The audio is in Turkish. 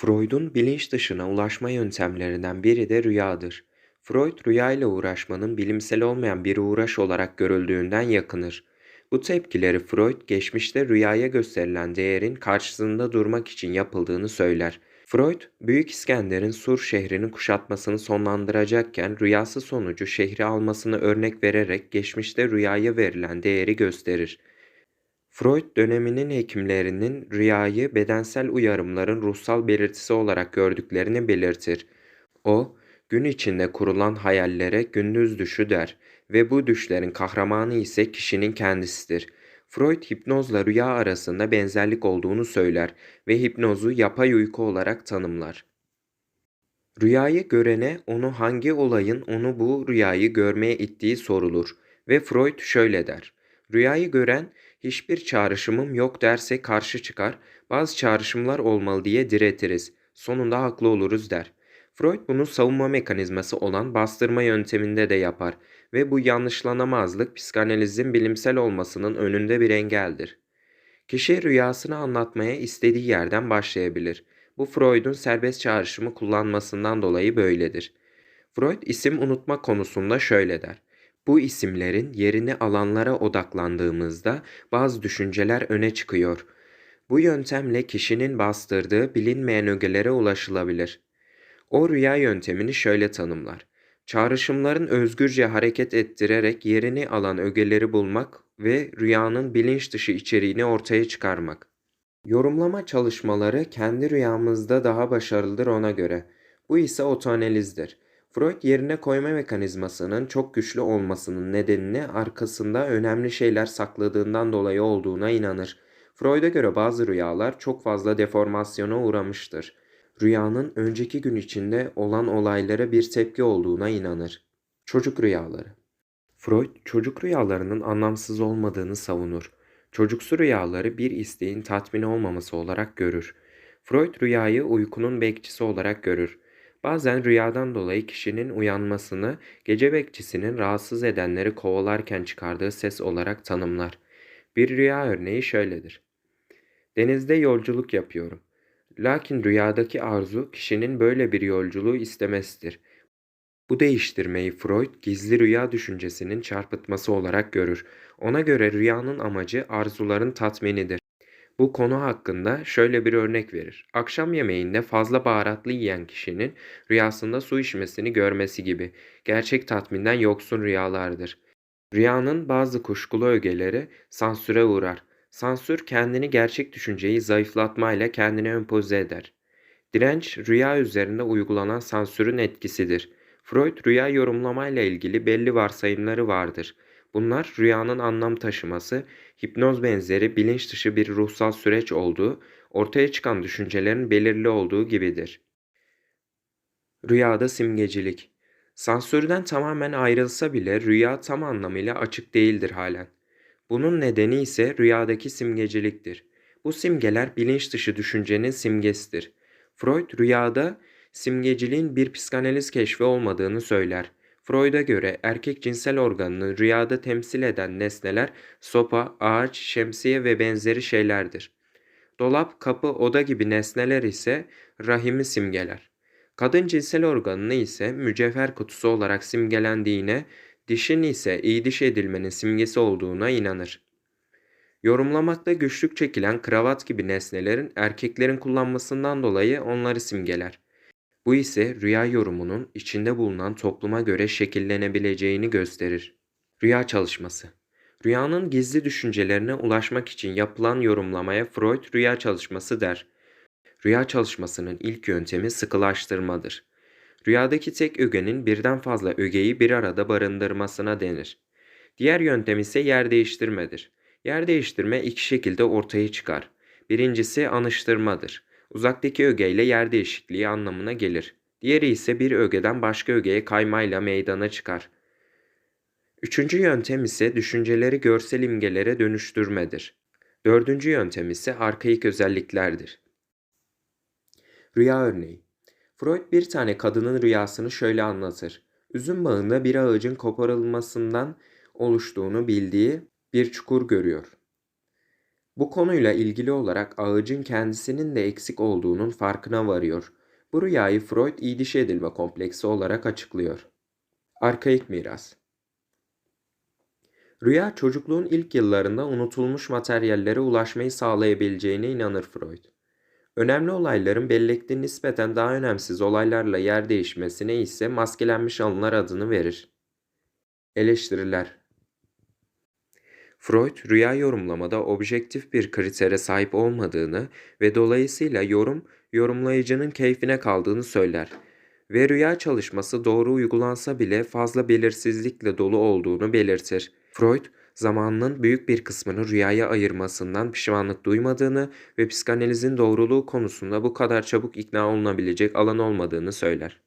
Freud'un bilinç dışına ulaşma yöntemlerinden biri de rüyadır. Freud, rüyayla uğraşmanın bilimsel olmayan bir uğraş olarak görüldüğünden yakınır. Bu tepkileri Freud, geçmişte rüyaya gösterilen değerin karşısında durmak için yapıldığını söyler. Freud, Büyük İskender'in Sur şehrini kuşatmasını sonlandıracakken rüyası sonucu şehri almasını örnek vererek geçmişte rüyaya verilen değeri gösterir. Freud döneminin hekimlerinin rüyayı bedensel uyarımların ruhsal belirtisi olarak gördüklerini belirtir. O, gün içinde kurulan hayallere gündüz düşü der ve bu düşlerin kahramanı ise kişinin kendisidir. Freud hipnozla rüya arasında benzerlik olduğunu söyler ve hipnozu yapay uyku olarak tanımlar. Rüyayı görene onu hangi olayın onu bu rüyayı görmeye ittiği sorulur ve Freud şöyle der. Rüyayı gören hiçbir çağrışımım yok derse karşı çıkar, bazı çağrışımlar olmalı diye diretiriz. Sonunda haklı oluruz der. Freud bunu savunma mekanizması olan bastırma yönteminde de yapar ve bu yanlışlanamazlık psikanalizin bilimsel olmasının önünde bir engeldir. Kişi rüyasını anlatmaya istediği yerden başlayabilir. Bu Freud'un serbest çağrışımı kullanmasından dolayı böyledir. Freud isim unutma konusunda şöyle der. Bu isimlerin yerini alanlara odaklandığımızda bazı düşünceler öne çıkıyor. Bu yöntemle kişinin bastırdığı bilinmeyen ögelere ulaşılabilir. O rüya yöntemini şöyle tanımlar. Çağrışımların özgürce hareket ettirerek yerini alan ögeleri bulmak ve rüyanın bilinç dışı içeriğini ortaya çıkarmak. Yorumlama çalışmaları kendi rüyamızda daha başarılıdır ona göre. Bu ise otoanalizdir. Freud yerine koyma mekanizmasının çok güçlü olmasının nedenini arkasında önemli şeyler sakladığından dolayı olduğuna inanır. Freud'a göre bazı rüyalar çok fazla deformasyona uğramıştır. Rüyanın önceki gün içinde olan olaylara bir tepki olduğuna inanır. Çocuk rüyaları Freud çocuk rüyalarının anlamsız olmadığını savunur. Çocuksu rüyaları bir isteğin tatmin olmaması olarak görür. Freud rüyayı uykunun bekçisi olarak görür. Bazen rüyadan dolayı kişinin uyanmasını gece bekçisinin rahatsız edenleri kovalarken çıkardığı ses olarak tanımlar. Bir rüya örneği şöyledir. Denizde yolculuk yapıyorum. Lakin rüyadaki arzu kişinin böyle bir yolculuğu istemesidir. Bu değiştirmeyi Freud gizli rüya düşüncesinin çarpıtması olarak görür. Ona göre rüyanın amacı arzuların tatminidir. Bu konu hakkında şöyle bir örnek verir. Akşam yemeğinde fazla baharatlı yiyen kişinin rüyasında su içmesini görmesi gibi gerçek tatminden yoksun rüyalardır. Rüyanın bazı kuşkulu ögeleri sansüre uğrar. Sansür kendini gerçek düşünceyi zayıflatmayla kendine empoze eder. Direnç rüya üzerinde uygulanan sansürün etkisidir. Freud rüya yorumlamayla ilgili belli varsayımları vardır. Bunlar rüyanın anlam taşıması, hipnoz benzeri bilinç dışı bir ruhsal süreç olduğu, ortaya çıkan düşüncelerin belirli olduğu gibidir. Rüyada simgecilik Sansürden tamamen ayrılsa bile rüya tam anlamıyla açık değildir halen. Bunun nedeni ise rüyadaki simgeciliktir. Bu simgeler bilinç dışı düşüncenin simgesidir. Freud rüyada simgeciliğin bir psikanaliz keşfi olmadığını söyler. Freud'a göre erkek cinsel organını rüyada temsil eden nesneler sopa, ağaç, şemsiye ve benzeri şeylerdir. Dolap, kapı, oda gibi nesneler ise rahimi simgeler. Kadın cinsel organını ise mücevher kutusu olarak simgelendiğine, dişin ise iyi diş edilmenin simgesi olduğuna inanır. Yorumlamakta güçlük çekilen kravat gibi nesnelerin erkeklerin kullanmasından dolayı onları simgeler. Bu ise rüya yorumunun içinde bulunan topluma göre şekillenebileceğini gösterir. Rüya çalışması Rüyanın gizli düşüncelerine ulaşmak için yapılan yorumlamaya Freud rüya çalışması der. Rüya çalışmasının ilk yöntemi sıkılaştırmadır. Rüyadaki tek ögenin birden fazla ögeyi bir arada barındırmasına denir. Diğer yöntem ise yer değiştirmedir. Yer değiştirme iki şekilde ortaya çıkar. Birincisi anıştırmadır. Uzaktaki ögeyle yer değişikliği anlamına gelir. Diğeri ise bir ögeden başka ögeye kaymayla meydana çıkar. Üçüncü yöntem ise düşünceleri görsel imgelere dönüştürmedir. Dördüncü yöntem ise arkaik özelliklerdir. Rüya örneği Freud bir tane kadının rüyasını şöyle anlatır. Üzüm bağında bir ağacın koparılmasından oluştuğunu bildiği bir çukur görüyor. Bu konuyla ilgili olarak ağacın kendisinin de eksik olduğunun farkına varıyor. Bu rüyayı Freud iyiliş edilme kompleksi olarak açıklıyor. Arkaik miras Rüya çocukluğun ilk yıllarında unutulmuş materyallere ulaşmayı sağlayabileceğine inanır Freud. Önemli olayların bellekte nispeten daha önemsiz olaylarla yer değişmesine ise maskelenmiş anılar adını verir. Eleştiriler Freud, rüya yorumlamada objektif bir kritere sahip olmadığını ve dolayısıyla yorum, yorumlayıcının keyfine kaldığını söyler ve rüya çalışması doğru uygulansa bile fazla belirsizlikle dolu olduğunu belirtir. Freud, zamanının büyük bir kısmını rüyaya ayırmasından pişmanlık duymadığını ve psikanalizin doğruluğu konusunda bu kadar çabuk ikna olunabilecek alan olmadığını söyler.